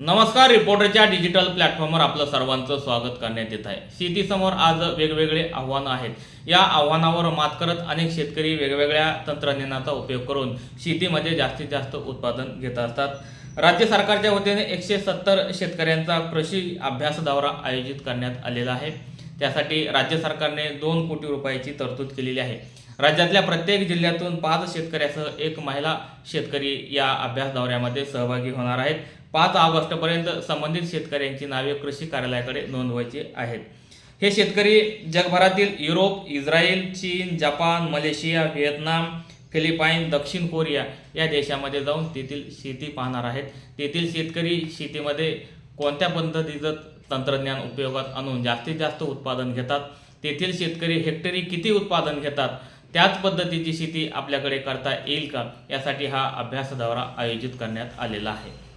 नमस्कार रिपोर्टरच्या डिजिटल प्लॅटफॉर्मवर आपलं सर्वांचं स्वागत करण्यात येत आहे. शेतीसमोर आज वेगवेगळे आव्हानं आहेत. या आव्हानावर मात करत अनेक शेतकरी वेगवेगळ्या तंत्रज्ञानाचा उपयोग करून शेतीमध्ये जास्तीत जास्त उत्पादन घेत असतात. राज्य सरकारच्या वतीने एकशे सत्तर शेतकऱ्यांचा कृषी अभ्यास दौरा आयोजित करण्यात आलेला आहे. त्यासाठी राज्य सरकारने दोन कोटी रुपयाची तरतूद केलेली आहे. राज्यातल्या प्रत्येक जिल्ह्यातून पाच शेतकऱ्यासह एक महिला शेतकरी या अभ्यास दौऱ्यामध्ये सहभागी होणार आहेत. पाच ऑगस्टपर्यंत संबंधित शेतकऱ्यांची नावे कृषी कार्यालयाकडे नोंदवायची आहेत. हे शेतकरी जगभरातील युरोप इस्रायल चीन जपान मलेशिया व्हिएतनाम फिलिपाईन दक्षिण कोरिया या देशामध्ये जाऊन तेथील शेती पाहणार आहेत. तेथील शेतकरी शेतीमध्ये कोणत्या पद्धतीचं तंत्रज्ञान उपयोगात आणून जास्तीत जास्त उत्पादन घेतात? तेथील शेतकरी हेक्टरी किती उत्पादन घेतात? त्याच पद्धतीची शेती आपल्याकडे करता येईल का? यासाठी हा अभ्यास दौरा आयोजित करण्यात आलेला आहे.